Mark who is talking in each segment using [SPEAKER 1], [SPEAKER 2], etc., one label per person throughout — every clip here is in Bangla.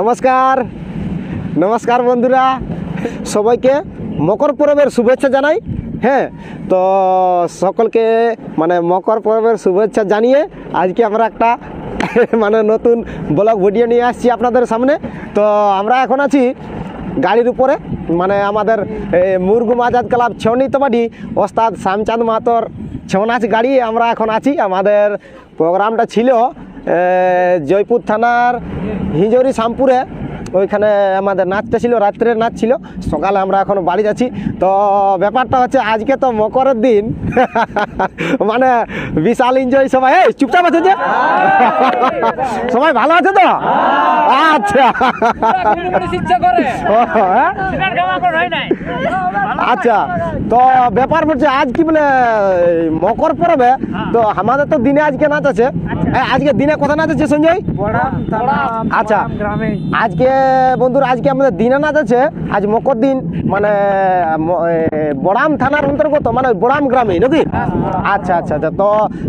[SPEAKER 1] নমস্কার। নমস্কার বন্ধুরা। সবাইকে মকর পরবের শুভেচ্ছা জানাই। হ্যাঁ তো সকলকে মানে মকর পরবের শুভেচ্ছা জানিয়ে আজকে আমরা একটা মানে নতুন ব্লগ ভিডিও নিয়ে আসছি আপনাদের সামনে। তো আমরা এখন আছি গাড়ির উপরে। মানে আমাদের মুরগুম আজাদ ক্লাব ছনিতবাড়ি ওস্তাদ শ্যামচাঁদ মাতর ছৌ নাচ গাড়ি আমরা এখন আছি। আমাদের প্রোগ্রামটা ছিল জয়পুর থানার হিজরি শামপুরে ওইখানে আমাদের নাচটা ছিল রাত্রের নাচ ছিল। সকালে আমরা এখন বাড়ি যাচ্ছি। তো ব্যাপারটা হচ্ছে আজকে তো মকরের দিন। মানে বিশাল এনজয় সবাই। এই চুপচাপ আছে যে? সবাই ভালো আছে তো? আচ্ছা। হ্যাঁ? আচ্ছা। তো ব্যাপার হচ্ছে আজ কি বলে মকর পরবে তো আমাদের তো দিনে আজকে নাচ আছে। এ, আজকে দিনে কথা নাচ আছে সঞ্জয়? আচ্ছা। আজকে বন্ধুরা আজকে আমাদের দিনে নাচ আছে। আজ মকর দিন মানে বড়াম থানার অন্তর্গত মানে বড়াম গ্রামে নাকি? আচ্ছা আচ্ছা আচ্ছা। তো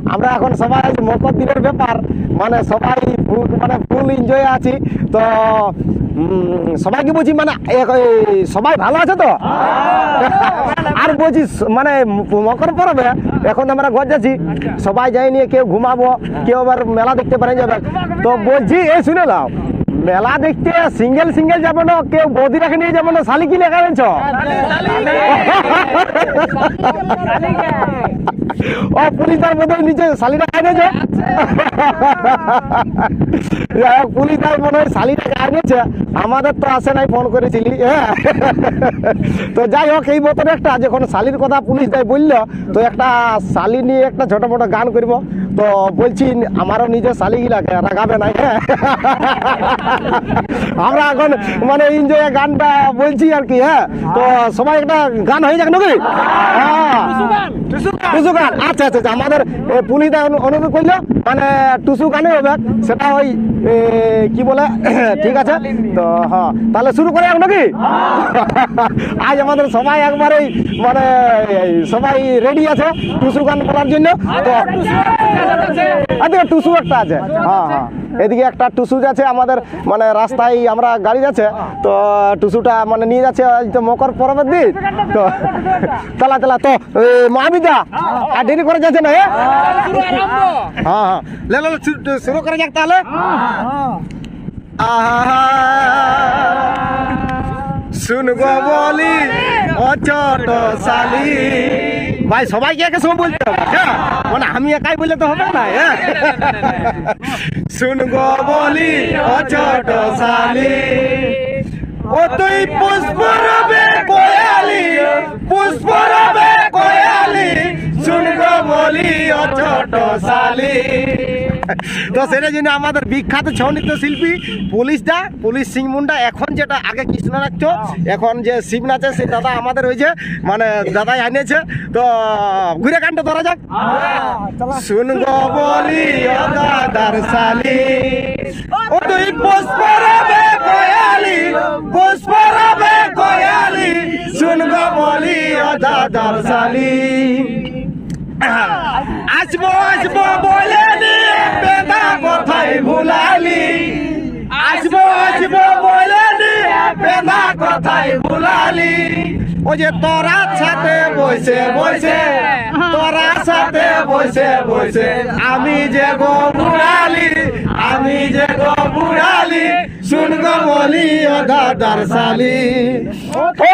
[SPEAKER 1] আমরা এখন সবাই আজ মকর দিনের ব্যাপার মানে সবাই ফুল- মানে ফুল এনজয় আছি। তো সবাইকে বলছি মানে সবাই ভালো আছে তো? আর বলছি মানে মকর পরবে এখন আমরা ঘর যাচ্ছি সবাই যাই নিয়ে কেউ ঘুমাবো কেউ আবার মেলা দেখতে পারে যাবে। তো বলছি এই শুনে নাও। মেলা দেখতে সিঙ্গেল সিঙ্গেল যাব না কেউ বৌদি রাখে নিয়ে যাব না শালি কি লেখা রয়েছ? ও পুলিশ তার মধ্যে নিচে শালিটা এনেছে যাই হোক, পুলিশ তার মনে হয় শালিটা এনেছে আমাদের তো আসে নাই ফোন করেছিলি হ্যাঁ। তো যাই হোক এই মতন একটা যখন শালির কথা পুলিশ দেয় বলল তো একটা শালি নিয়ে একটা ছোট মোটো গান করব। তো বলছি আমারও নিজের শালিগুলাকে রাগাবে নাই হ্যাঁ। আমরা এখন মানে এনজয় গানটা বলছি আর কি হ্যাঁ। তো সবাই একটা গান হয়ে যাক নাকি? হ্যাঁ। আচ্ছা আচ্ছা আচ্ছা, আমাদের পুলিশ অনু- অনুরোধ করল মানে টুসু গানে হবে। সেটা ওই কি বলে ঠিক আছে? তো হ্যাঁ তাহলে শুরু করে এখন নাকি আজ আমাদের সবাই একবারেই মানে সবাই রেডি আছে টুসু গান করার জন্য। তো আচ্ছা টুসু একটা আছে। হ্যাঁ হ্যাঁ এদিকে একটা টুসু যাচ্ছে আমাদের মানে রাস্তায় আমরা গাড়ি যাচ্ছে। তো টুসুটা মানে নিয়ে যাচ্ছে আজ তো মকর পরবের দিন। তো চালা চালা তো মহাবিদা আর দেরি করে যাচ্ছে না হ্যাঁ? হ্যাঁ লে লে লে, শু- শুরু করে যাক তাহলে। আহা। শুনব বলি ছোট শালি ভাই সবাইকে একে সময় বলতে হবে? হ্যাঁ? মানে আমি একাই বললে তো হবে না হ্যাঁ? শুনব বলি ও ছোট শালি ও তুই পুষ্প রবে কোয়ালি পুষ্প রবে কোয়ালি। শুনব বলি ছোট শালি। তো সেটার জন্য আমাদের বিখ্যাত ছৌ নৃত্য শিল্পী পুলিশটা পুলিশ সিং মুন্ডা এখন যেটা আগে কৃষ্ণ নাচছো এখন যে শিব নাচে সেই দাদা আমাদের হয়েছে মানে দাদাই আনিয়েছে। তো ঘুরে গানটা ধরা যাক। শুনব বলি ও দাদার শালি। ও তুই পুষ্প রবে কোয়ালি পুষ্প রবে কোয়ালি শুনব বলি দাদার শালি। আসব আসব বলে ভুলালি। আসব আসব বলে নিয়ে ভুলালি। ও যে তোরা সাথে বসে বসে, তোরা সাথে বসে বসে। আমি যে গো বুড়ালি আমি যে গো বুড়ালি শুন গো বলি ও দাদার শালি ও তুই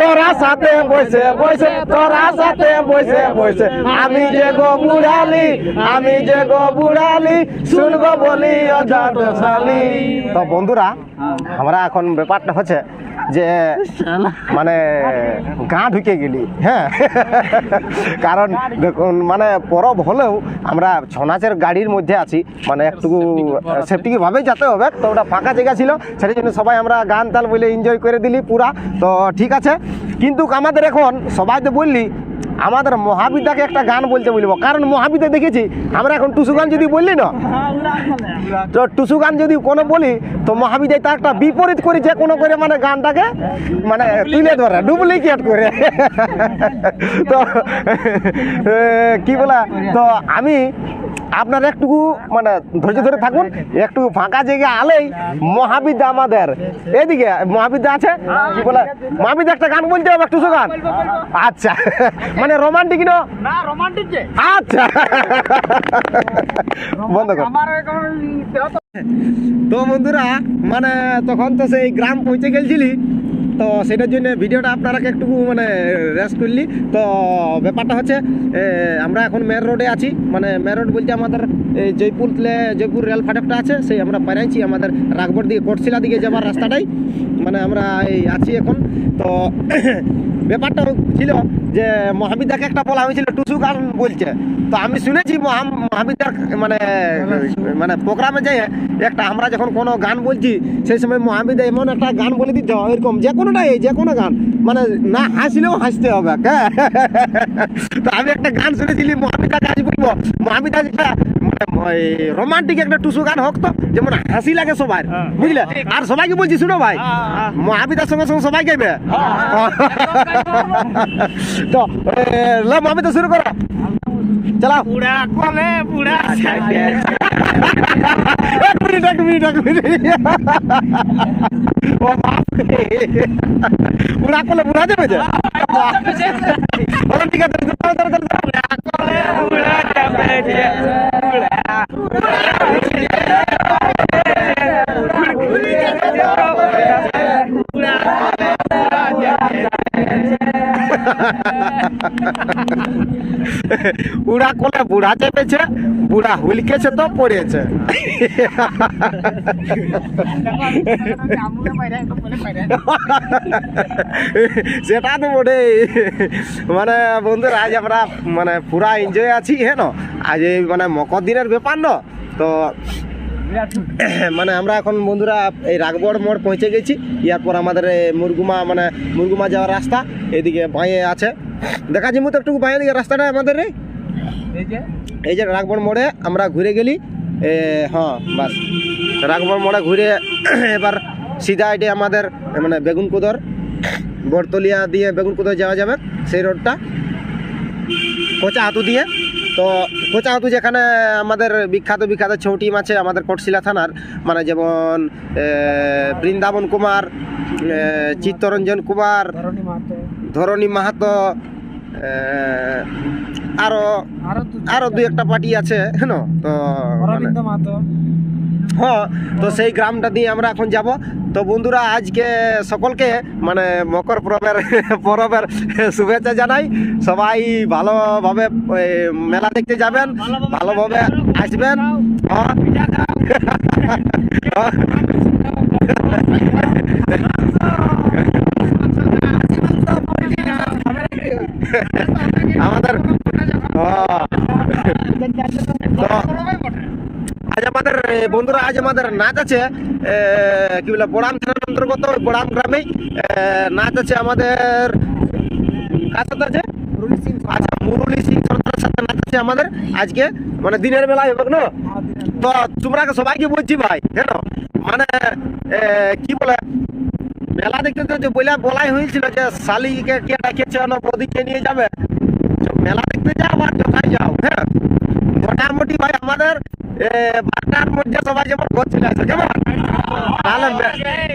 [SPEAKER 1] তোরা সাথে বসে বসে তোরা সাথে বসে বসে। আমি যে গো বুড়ালি আমি যে গো বুড়ালি শুনব বলি তো বন্ধুরা আমরা এখন ব্যাপারটা হচ্ছে যে মানে গা ঢুকে গেলি হ্যাঁ। কারণ দেখুন মানে পরব হলেও আমরা ছৌ নাচের গাড়ির মধ্যে আছি। মানে একটু সেফটি ভাবে যেতে হবে। তো ওটা ফাঁকা জায়গা ছিল সেটার জন্য সবাই আমরা গান তাল বলে এনজয় করে দিলি পুরা। তো ঠিক আছে, কিন্তু আমাদের এখন সবাই তো বললি, আমাদের মহাবিদ্যাকে একটা গান বলতে বলব। কারণ মহাবিদ্যা দেখেছি, আমরা এখন টুসু গান যদি বললি না, তো টুসু গান যদি কোনো বলি, তো মহাবিদ্যায় তার একটা বিপরীত করে যে কোনো করে মানে গানটাকে মানে তুলে ধরে ডুপ্লিকেট করে। তো কি বলা? তো আমি আপনার একটুকু মানে ধৈর্য ধরে থাকুন একটু ফাঁকা জায়গা আলেই মহাবিদ্যা আমাদের। এদিকে মহাবিদ্যা আছে? কি বলে? মহাবিদ্যা একটা গান বলতে হবে একটু গান আচ্ছা মানে রোমান্টিক না
[SPEAKER 2] রোমান্টিক
[SPEAKER 1] আচ্ছা। বন্ধ কর।
[SPEAKER 2] তো
[SPEAKER 1] বন্ধুরা মানে তখন তো সেই গ্রাম পৌঁছে গেছিলি তো সেটার জন্য ভিডিওটা আপনারা একটু মানে রেস্ট করলি। তো ব্যাপারটা হচ্ছে আমরা এখন মেন রোডে আছি। মানে মেন রোড বলতে আমাদের জয়পুর জয়পুর রেল ফাটকটা আছে সেই আমরা পাইছি আমাদের রাগবর দিকে কোটশিলা দিকে যাওয়ার রাস্তাটাই। মানে আমরা এই আছি এখন। তো ব্যাপারটা ছিল যে মহাবিদ্যাকে একটা বলা হয়েছিল টুসু গান বলছে। তো আমি শুনেছি মহা- মহাবিদ্যার মানে মানে প্রোগ্রামে যাই একটা আমরা যখন কোনো গান বলছি সেই সময় মহাবিদ্যা এমন একটা গান বলে দিতে হয় এরকম যে কোনোটাই যে কোনো গান। মানে না হাসলেও হাসতে হবে হ্যাঁ তো আমি একটা গান শুনেছিলি মহাবিদ্যা কাজ বলব। মহাবিদ্যা একটা রোমান্টিক একটা টুসু গান হোক তো যেমন হাসি লাগে সবার বুঝলে? আর সবাইকে বলছি শুনো ভাই মহাবিদার সঙ্গে সঙ্গে সবাই গাইবে? তো মহাবিদা শুরু করো। চালাও।
[SPEAKER 2] বুড়া কলে বুড়া
[SPEAKER 1] এক মিনিট এক মিনিট এক মিনিট ও বাপরে। বুড়া করলে বুড়া যাবে যে বলেন ঠিক আছে দাঁড়াও, দাঁড়াও, দাঁড়াও।
[SPEAKER 2] বুড়া যাবে যে বুড়া
[SPEAKER 1] কোলে বুড়া চেপেছে, বুড়া হুলকেছে তো পড়েছে। সেটা তো বটে মানে বন্ধুরা, আজ আমরা মানে পুরা এনজয় আছি হ্যাঁ আজ এই মানে মকর দিনের ব্যাপার না, তো মানে আমরা এখন বন্ধুরা এই রাগবড় মোড় পৌঁছে গেছি। এরপর আমাদের মুরগুমা মানে মুরগুমা যাওয়ার রাস্তা, এদিকে বাঁয়ে আছে। দেখা যাব তো একটু দিকে রাস্তাটা আমাদের এই
[SPEAKER 2] এই যে
[SPEAKER 1] রাগবন মোড়ে আমরা ঘুরে গেলি। হ্যাঁ বাস। রাগবন মোড়ে ঘুরে এবার সিধা এটি আমাদের মানে বেগুন কুদর বরতলিয়া দিয়ে বেগুন কুদর যাওয়া যাবে সেই রোডটা। কোচা হাতু দিয়ে। তো কোচা হাতু যেখানে আমাদের বিখ্যাত বিখ্যাত ছৌ টিম আছে আমাদের কোটশিলা থানার মানে যেমন বৃন্দাবন কুমার চিত্তরঞ্জন কুমার
[SPEAKER 2] ধরণী মাহাতো
[SPEAKER 1] আরও
[SPEAKER 2] আরও দু
[SPEAKER 1] দুই একটা পার্টি আছে হ্যাঁ তো মানে হ্যাঁ তো সেই গ্রামটা দিয়ে আমরা এখন যাব। তো বন্ধুরা আজকে সকলকে মানে মকর পরবের পরবের শুভেচ্ছা জানাই। সবাই ভালোভাবে মেলা দেখতে যাবেন ভালোভাবে আসবেন। হ্যাঁ। আমাদের। আজ আমাদের বন্ধুরা, আজ আমাদের নাচ আছে কি বলে, বড়াম থানার অন্তর্গত বড়াম গ্রামেই। নাচ আছে আমাদের কার আছে? আচ্ছা মুরলি সিং সরকারের সাথে নাচ আছে আমাদের আজকে মানে দিনের বেলায় হবে, না? তো তোমরা সবাইকে বলছি ভাই কেন মানে কি বলে মেলা দেখতে যে বলে বলাই হয়েছিল যে শালিকে কে ডাকিয়েছে বদিকে নিয়ে যাবে। মেলা দেখতে যাও আর যথাই যাও হ্যাঁ? মোটামুটি ভাই আমাদের এ, বারোটার মধ্যে সবাই যেমন ঘর চলে আসে কেমন? তাহলে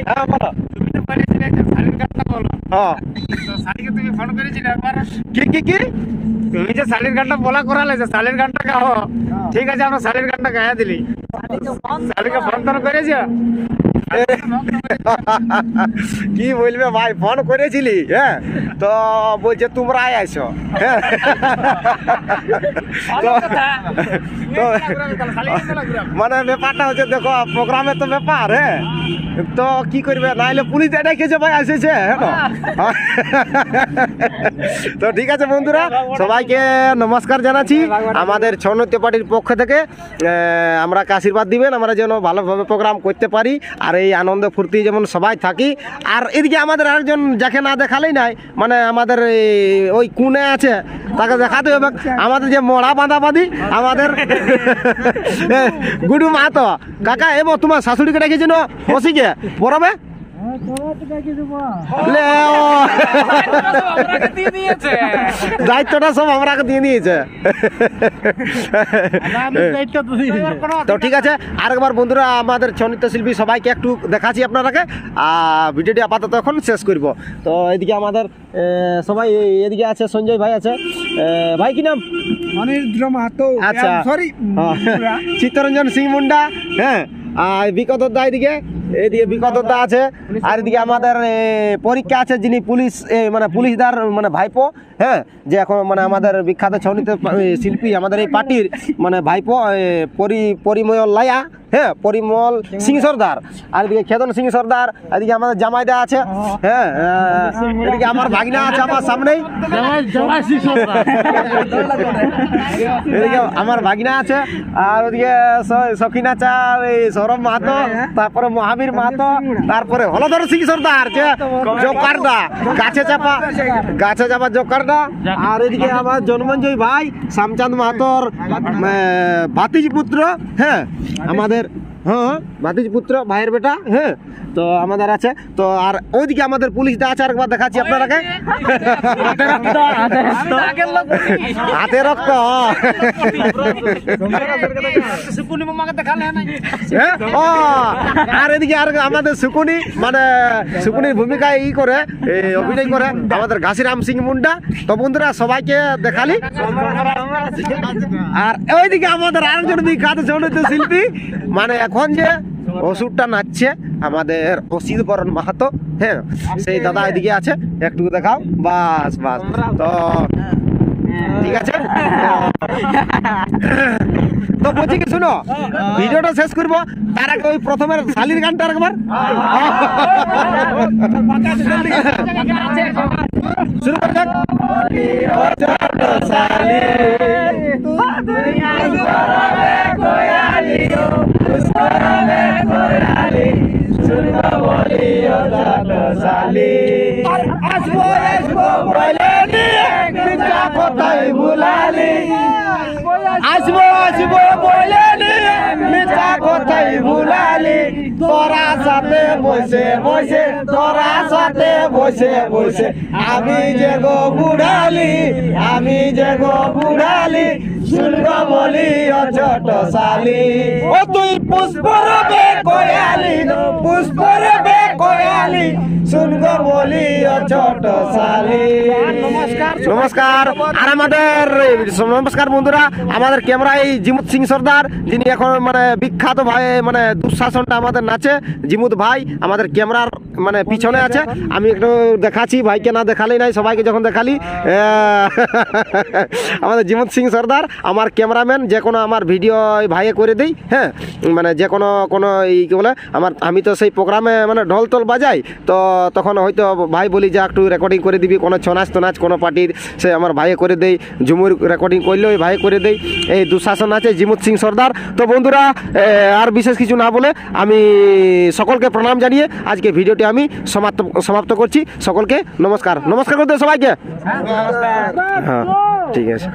[SPEAKER 1] হ্যাঁ বলো।
[SPEAKER 2] তুমি তো পারিছিলে একটা শাড়ির গানটা বলো।
[SPEAKER 1] হ্যাঁ
[SPEAKER 2] তো শাড়িকে তুমি ফোন করেছিলে একবার?
[SPEAKER 1] কি কি কি?
[SPEAKER 2] তুমি যে শাড়ির গানটা বলা করালে যে শাড়ির গানটা গাও ঠিক আছে আমরা শাড়ির গানটা গায়া দিলি। শাড়িকে ফোন তোর করেছ?
[SPEAKER 1] কি বলবে ভাই? ফোন করেছিলি হ্যাঁ? তো বলছে তোমরা আইসো হ্যাঁ? তো- মানে ব্যাপারটা হচ্ছে দেখো প্রোগ্রামে তো ব্যাপার হ্যাঁ? তো কি করবে? নাইলে পুলিশ ডেকেছে ভাই আসেছে হ্যাঁ তো? তো ঠিক আছে বন্ধুরা সবাইকে নমস্কার জানাচ্ছি। আমাদের ছনৈত্য পার্টির পক্ষ থেকে আমরা আশীর্বাদ দিবেন আমরা যেন ভালোভাবে প্রোগ্রাম করতে পারি। আর এই আনন্দ ফুর্তি যেমন সবাই থাকি। আর এদিকে আমাদের আরেকজন যাকে না দেখালেই নাই মানে আমাদের ওই কুনে আছে, তাকে দেখাতে হবে। আমাদের যে মরা বাঁধাবাঁধি, আমাদের গুডু মাতো কাকা এবার তোমার শাশুড়িকে ডেকেছিল লে ও। দায়িত্বটা সব আমরাকে দিয়ে দিয়েছে। তো ঠিক আছে আরেকবার বন্ধুরা আমাদের ছনিত্য শিল্পী সবাইকে একটু দেখাচ্ছি আপনারাকে। আর ভিডিওটি আপাতত এখন শেষ করব। তো এদিকে আমাদের সবাই এদিকে আছে সঞ্জয় ভাই আছে। ভাই কি নাম?
[SPEAKER 3] অনিরুদ্র মাহাতো।
[SPEAKER 1] আচ্ছা।
[SPEAKER 3] সরি
[SPEAKER 1] হ্যাঁ। চিত্তরঞ্জন সিং মুন্ডা হ্যাঁ। আর বিকত দা এদিকে। এদিকে বিকত দা আছে, আর এদিকে আমাদের পরীক্ষা আছে যিনি পুলিশ মানে পুলিশদার মানে ভাইপো হ্যাঁ যে এখন মানে আমাদের বিখ্যাত ছৌনিত শিল্পী আমাদের এই পার্টির মানে ভাইপো পরি, পরিমল লায়া হ্যাঁ পরিমল সিং সর্দার, আর এদিকে খেদন সিং সর্দার, এদিকে আমাদের জামাইদা আছে হ্যাঁ এদিকে আমার ভাগিনা আছে আমার সামনেই। এদিকে আমার ভাগিনা আছে, আর ওদিকে স- সখিনা চার, এই সৌরভ মাহাতো, তারপরে মহাবীর মাহাতো তারপরে হলধর সিং সর্দার যে জোকারদা গাছে চাপা গাছে চাপা জোকারদা আর এদিকে আমার জন্মঞ্জয় ভাই শ্যামচাঁদ মাহাতোর আহ, ভাতিজ পুত্র হ্যাঁ আমাদের হ্যাঁ ভাতিজ পুত্র ভাইয়ের বেটা হ্যাঁ। তো আমাদের আছে। তো আর ওইদিকে আমাদের পুলিশটা আছে আরেকবার দেখাচ্ছি আপনারাকে হাতে রক্ত হ্যাঁ? ও, আর এদিকে আর আমাদের সুকুনি মানে সুকুনির ভূমিকায় ই করে অভিনয় করে আমাদের ঘাসিরাম সিং মুন্ডা। তো বন্ধুরা সবাইকে দেখালি। আর ওইদিকে আমাদের আরেকজন বিখ্যাত সৌন্দর্য শিল্পী মানে এখন যে ওষুধটা নাচছে আমাদের অসিত বরণ মাহাতো হ্যাঁ সেই দাদা এদিকে আছে একটু দেখাও বাস বাস তো ঠিক আছে? তো বলছি কি শুনো ভিডিওটা শেষ করব তার আগে ওই প্রথমের শালির গানটা একবার। শুরু করে শালি, আসব আসব বলে নিয়ে কথাই ভুলালি আসব আসব বলে মিথ্যা কথাই ভুলালি। তোরা সাথে বসে বসে তোরা সাথে বসে বসে। আমি যে গো বুড়ালি আমি যে গো বুড়ালি শুনব বলি ও ছোট শালি। ও তুই পুষ্পরবে কয়ালি পুষ্পরবে কয়ালি শুনব বলি ও ছোট শালি নমস্কার আর আমাদের নমস্কার বন্ধুরা আমাদের ক্যামেরায় জিমুত সিং সর্দার যিনি এখন মানে বিখ্যাত ভাই মানে দুঃশাসনটা আমাদের নাচে। জিমুত ভাই আমাদের ক্যামেরার মানে পিছনে আছে। আমি একটু দেখাচ্ছি ভাইকে না দেখালেই নাই সবাইকে যখন দেখালি। আমাদের জিমুত সিং সর্দার আমার ক্যামেরাম্যান যে কোনো আমার ভিডিও ভাইয়ে করে দিই হ্যাঁ। মানে যে কোনো কোনো এই কি বলে আমার আমি তো সেই প্রোগ্রামে মানে ঢোল টোল বাজাই তো তখন হয়তো ভাই বলি যে একটু রেকর্ডিং করে দিবি কোনো ছনাচ টনাচ কোনো পার্টির সে আমার ভাইয়ে করে দেই ঝুমুর রেকর্ডিং করলেও ওই ভাই করে দেই। এই দুঃশাসন আছে জিমুত সিং সর্দার। তো বন্ধুরা আর বিশেষ কিছু না বলে আমি সকলকে প্রণাম জানিয়ে আজকে ভিডিওটি আমি সমাপ্ত সমাপ্ত করছি। সকলকে নমস্কার। নমস্কার করতে সবাইকে। হ্যাঁ ঠিক আছে।